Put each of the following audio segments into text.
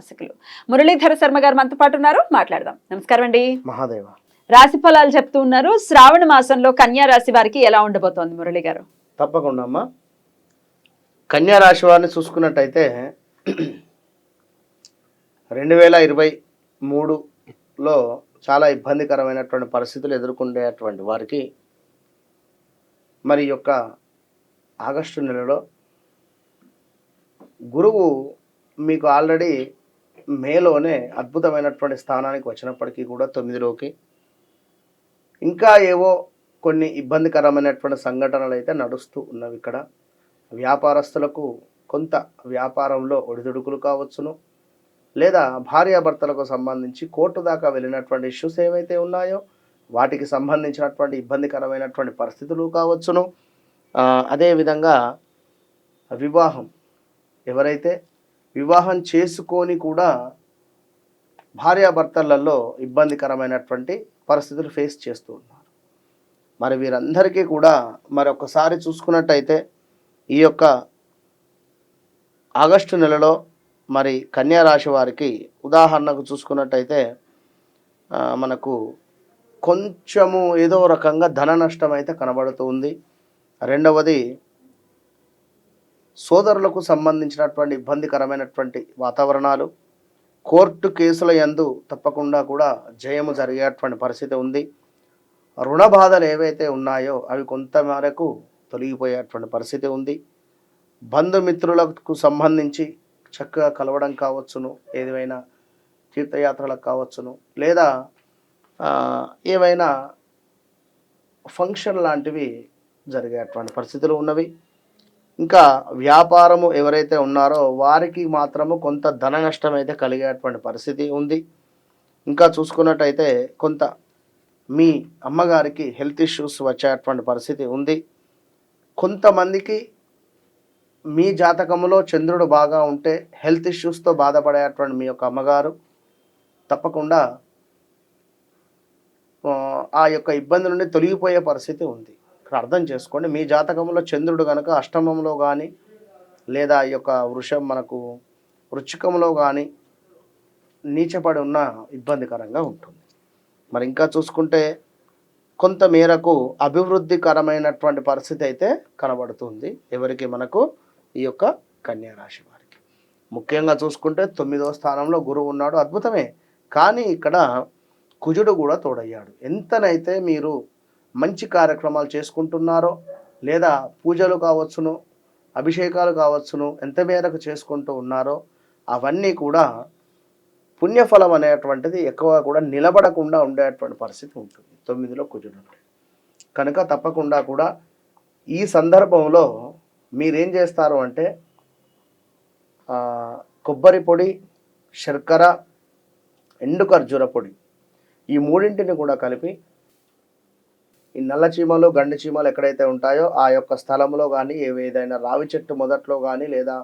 ఉపాసకులు మురళీధర శర్మ గారు మనతో పాటు ఉన్నారు. మాట్లాడదాం. నమస్కారం అండి. మహాదేవ. రాశి ఫలాలు చెప్తూ ఉన్నారు. శ్రావణ మాసంలో కన్యా రాశి వారికి ఎలా ఉండబోతోంది మురళి గారు? తప్పకుండా అమ్మా. కన్యా రాశి వారిని చూసుకున్నట్టయితే రెండు వేల ఇరవై మూడులో చాలా ఇబ్బందికరమైనటువంటి పరిస్థితులు ఎదుర్కొనేటువంటి వారికి మరి యొక్క ఆగస్టు నెలలో గురువు మీకు ఆల్రెడీ మేలోనే అద్భుతమైనటువంటి స్థానానికి వచ్చినప్పటికీ కూడా తొమ్మిదిలోకి. ఇంకా ఏవో కొన్ని ఇబ్బందికరమైనటువంటి సంఘటనలు అయితే నడుస్తూ ఉన్నవి ఇక్కడ. వ్యాపారస్తులకు కొంత వ్యాపారంలో ఒడిదుడుకులు కావచ్చును. లేదా భార్యాభర్తలకు సంబంధించి కోర్టు దాకా వెళ్ళినటువంటి ఇష్యూస్ ఏవైతే ఉన్నాయో వాటికి సంబంధించినటువంటి ఇబ్బందికరమైనటువంటి పరిస్థితులు కావచ్చును. అదేవిధంగా వివాహం. ఎవరైతే వివాహం చేసుకొని కూడా భార్యాభర్తలలో ఇబ్బందికరమైనటువంటి పరిస్థితులు ఫేస్ చేస్తూ ఉన్నారు. మరి వీరందరికీ కూడా మరొకసారి చూసుకున్నట్టయితే ఈ యొక్క ఆగస్టు నెలలో మరి కన్యా రాశి వారికి ఉదాహరణకు చూసుకున్నట్టయితే మనకు కొంచెము ఏదో రకంగా ధన నష్టం అయితే కనబడుతుంది రెండవది సోదరులకు సంబంధించినటువంటి ఇబ్బందికరమైనటువంటి వాతావరణాలు కోర్టు కేసుల యందు తప్పకుండా కూడా జయము జరిగేటువంటి పరిస్థితి ఉంది. రుణ బాధలు ఏవైతే ఉన్నాయో అవి కొంత మేరకు తొలగిపోయేటువంటి పరిస్థితి ఉంది. బంధుమిత్రులకు సంబంధించి చక్కగా కలవడం కావచ్చును ఏదైనా తీర్థయాత్రలకు కావచ్చును లేదా ఏవైనా ఫంక్షన్ లాంటివి జరిగేటువంటి పరిస్థితులు ఉన్నవి. ఇంకా వ్యాపారము ఎవరైతే ఉన్నారో వారికి మాత్రము కొంత ధన నష్టం అయితే కలిగేటువంటి పరిస్థితి ఉంది. ఇంకా చూసుకున్నట్టయితే కొంత మీ అమ్మగారికి హెల్త్ ఇష్యూస్ వచ్చేటువంటి పరిస్థితి ఉంది. కొంతమందికి మీ జాతకంలో చంద్రుడు బాగా ఉంటే హెల్త్ ఇష్యూస్తో బాధపడేటువంటి మీ యొక్క అమ్మగారు తప్పకుండా ఆ, యొక్క ఇబ్బంది నుండి తొలగిపోయే పరిస్థితి ఉంది. ఇక్కడ అర్థం చేసుకోండి. మీ జాతకంలో చంద్రుడు కనుక అష్టమంలో కానీ లేదా ఈ యొక్క వృషం మనకు వృచ్చికంలో కానీ నీచపడి ఉన్న ఇబ్బందికరంగా ఉంటుంది. మరి ఇంకా చూసుకుంటే కొంత మేరకు అభివృద్ధికరమైనటువంటి పరిస్థితి అయితే కనబడుతుంది. ఎవరికి మనకు? ఈ యొక్క కన్యా రాశి వారికి. ముఖ్యంగా చూసుకుంటే తొమ్మిదవ స్థానంలో గురువు ఉన్నాడు. అద్భుతమే. కానీ ఇక్కడ కుజుడు కూడా తోడయ్యాడు. ఎంతనైతే మీరు మంచి కార్యక్రమాలు చేసుకుంటున్నారో లేదా పూజలు కావచ్చును అభిషేకాలు కావచ్చును ఎంత మేరకు చేసుకుంటూ ఉన్నారో అవన్నీ కూడా పుణ్యఫలం అనేటువంటిది ఎక్కువ కూడా నిలబడకుండా ఉండేటువంటి పరిస్థితి ఉంటుంది. తొమ్మిదిలో కుజుడు. కనుక తప్పకుండా కూడా ఈ సందర్భంలో మీరేం చేస్తారు అంటే కొబ్బరి పొడి శర్కర ఎండు ఖర్జూర పొడి ఈ మూడింటిని కూడా కలిపి ఈ నల్ల చీమలు గండి చీమలు ఎక్కడైతే ఉంటాయో ఆ యొక్క స్థలంలో కానీ ఏదైనా రావి చెట్టు మొదట్లో కానీ లేదా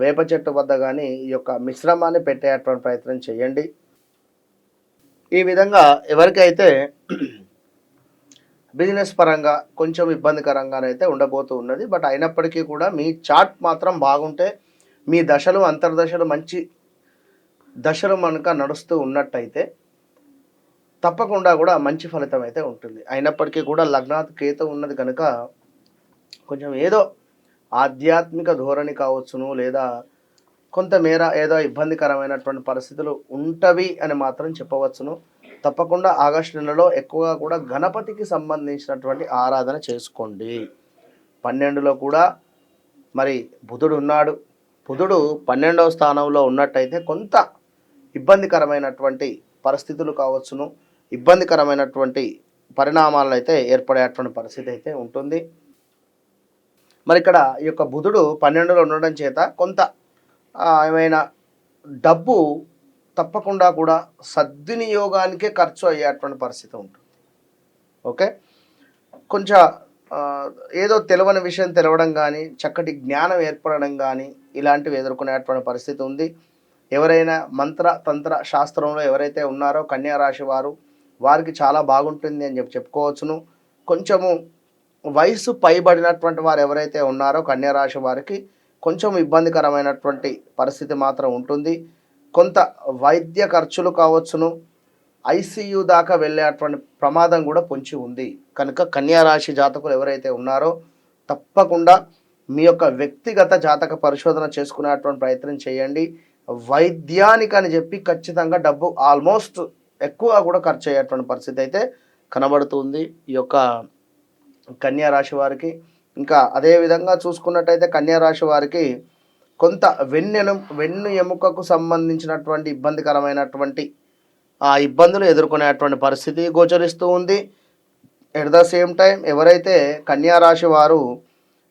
వేప చెట్టు వద్ద కానీ ఈ యొక్క మిశ్రమాన్ని పెట్టేటువంటి ప్రయత్నం చేయండి. ఈ విధంగా ఎవరికైతే బిజినెస్ పరంగా కొంచెం ఇబ్బందికరంగానైతే ఉండబోతూ ఉన్నది బట్ అయినప్పటికీ కూడా మీ చాట్ మాత్రం బాగుంటే మీ దశలు అంతర్దశలు మంచి దశలు మనక నడుస్తూ ఉన్నట్టయితే తప్పకుండా కూడా మంచి ఫలితం అయితే ఉంటుంది. అయినప్పటికీ కూడా లగ్నాత్ కేత ఉన్నది కనుక కొంచెం ఏదో ఆధ్యాత్మిక ధోరణి కావచ్చును లేదా కొంతమేర ఏదో ఇబ్బందికరమైనటువంటి పరిస్థితులు ఉంటవి అని మాత్రం చెప్పవచ్చును. తప్పకుండా ఆగస్టు నెలలో ఎక్కువగా కూడా గణపతికి సంబంధించినటువంటి ఆరాధన చేసుకోండి. పన్నెండులో కూడా మరి బుధుడు ఉన్నాడు. బుధుడు పన్నెండవ స్థానంలో ఉన్నట్టయితే కొంత ఇబ్బందికరమైనటువంటి పరిస్థితులు కావచ్చును. ఇబ్బందికరమైనటువంటి పరిణామాలు అయితే ఏర్పడేటువంటి పరిస్థితి అయితే ఉంటుంది. మరి ఇక్కడ ఈ యొక్క బుధుడు పన్నెండులో ఉండడం చేత కొంత ఏమైనా డబ్బు తప్పకుండా కూడా సద్వినియోగానికే ఖర్చు అయ్యేటువంటి పరిస్థితి ఉంటుంది. ఓకే? కొంచెం ఏదో తెలవని విషయం తెలవడం కానీ చక్కటి జ్ఞానం ఏర్పడడం కానీ ఇలాంటివి ఎదుర్కొనేటువంటి పరిస్థితి ఉంది. ఎవరైనా మంత్ర తంత్ర శాస్త్రంలో ఎవరైతే ఉన్నారో కన్యా రాశి వారు వారికి చాలా బాగుంటుంది అని చెప్పి చెప్పుకోవచ్చును. కొంచెము వయసు పైబడినటువంటి వారు ఎవరైతే ఉన్నారో కన్యా రాశి వారికి కొంచెం ఇబ్బందికరమైనటువంటి పరిస్థితి మాత్రం ఉంటుంది. కొంత వైద్య ఖర్చులు కావచ్చును. ఐసీయూ దాకా వెళ్ళేటువంటి ప్రమాదం కూడా పొంచి ఉంది. కనుక కన్యా రాశి జాతకులు ఎవరైతే ఉన్నారో తప్పకుండా మీ యొక్క వ్యక్తిగత జాతక పరిశోధన చేసుకునేటువంటి ప్రయత్నం చేయండి. వైద్యానికి అని చెప్పి ఖచ్చితంగా డబ్బు ఆల్మోస్ట్ ఎక్కువ కూడా ఖర్చు అయ్యేటువంటి పరిస్థితి అయితే కనబడుతుంది. ఈ యొక్క కన్యా రాశి వారికి ఇంకా అదే విధంగా చూసుకున్నట్టయితే కన్యా రాశి వారికి కొంత వెన్నెను వెన్ను ఎముకకు సంబంధించినటువంటి ఇబ్బందికరమైనటువంటి ఆ ఇబ్బందులు ఎదుర్కొనేటువంటి పరిస్థితి గోచరిస్తూ ఉంది. ఎట్ ద సేమ్ టైం ఎవరైతే కన్యా రాశి వారు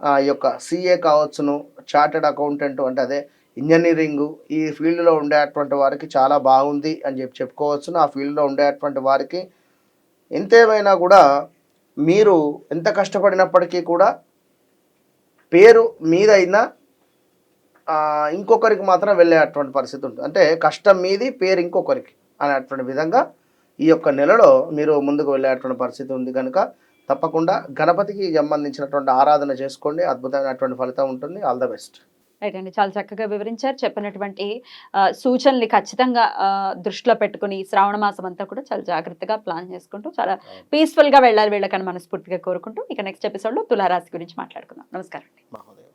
ఆ యొక్క సిఏ కావచ్చును చార్టెడ్ అకౌంటెంట్ అంటే అదే ఇంజనీరింగ్ ఈ ఫీల్డ్లో ఉండేటువంటి వారికి చాలా బాగుంది అని చెప్పి చెప్పుకోవచ్చును ఆ ఫీల్డ్లో ఉండేటువంటి వారికి ఎంతేమైనా కూడా మీరు ఎంత కష్టపడినప్పటికీ కూడా పేరు మీదైనా ఇంకొకరికి మాత్రం వెళ్ళేటువంటి పరిస్థితి ఉంటుంది. అంటే కష్టం మీది పేరు ఇంకొకరికి అనేటువంటి విధంగా ఈ యొక్క నెలలో మీరు ముందుకు వెళ్ళేటువంటి పరిస్థితి ఉంది కనుక తప్పకుండా గణపతికి సంబంధించినటువంటి ఆరాధన చేసుకోండి. అద్భుతమైనటువంటి ఫలితం ఉంటుంది. All the best. రైట్ అండి చాలా చక్కగా వివరించారు. చెప్పినటువంటి ఆ, సూచనల్ని ఖచ్చితంగా దృష్టిలో పెట్టుకుని శ్రావణ మాసం అంతా కూడా చాలా జాగ్రత్తగా ప్లాన్ చేసుకుంటూ చాలా పీస్ఫుల్గా వెళ్ళాలి వీళ్ళకని మనస్ఫూర్తిగా కోరుకుంటూ ఇక నెక్స్ట్ ఎపిసోడ్లో తులారాశి గురించి మాట్లాడుకుందాం. నమస్కారం మహోదయం